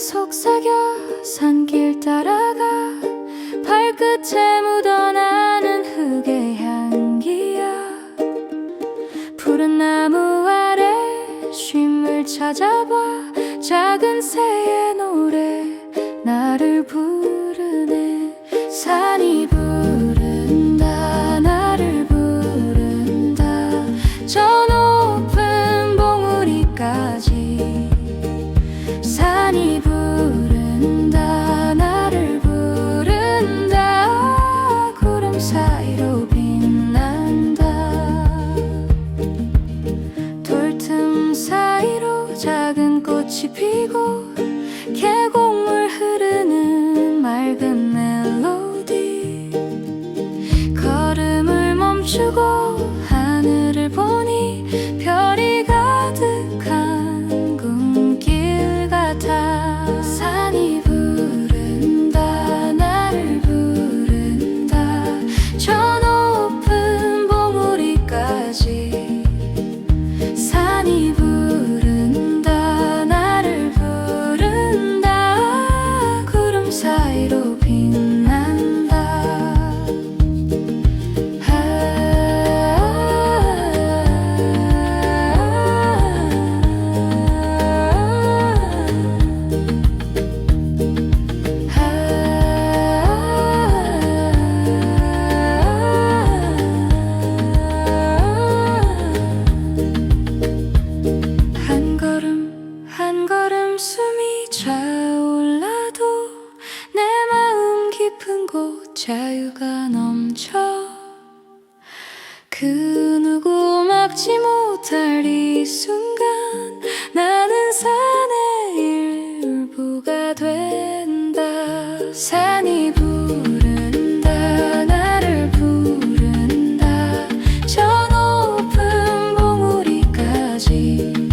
속삭여 산길 따라가 발끝에 묻어나는 흙의 향기야. 푸른 나무 아래 쉼을 찾아봐 작은 새의 노래 나를 부르네. 산이 부른다 나를 부른다. 저 높은 봉우리까지 산이 부른다 꽃이 피고 계곡물 흐르는 맑은 멜로디. 걸음을 멈추고 숨이 차올라도 내 마음 깊은 곳 자유가 넘쳐 그 누구 막지 못할 이 순간 나는 산의 일부가 된다. 산이 부른다 나를 부른다. 저 높은 봉우리까지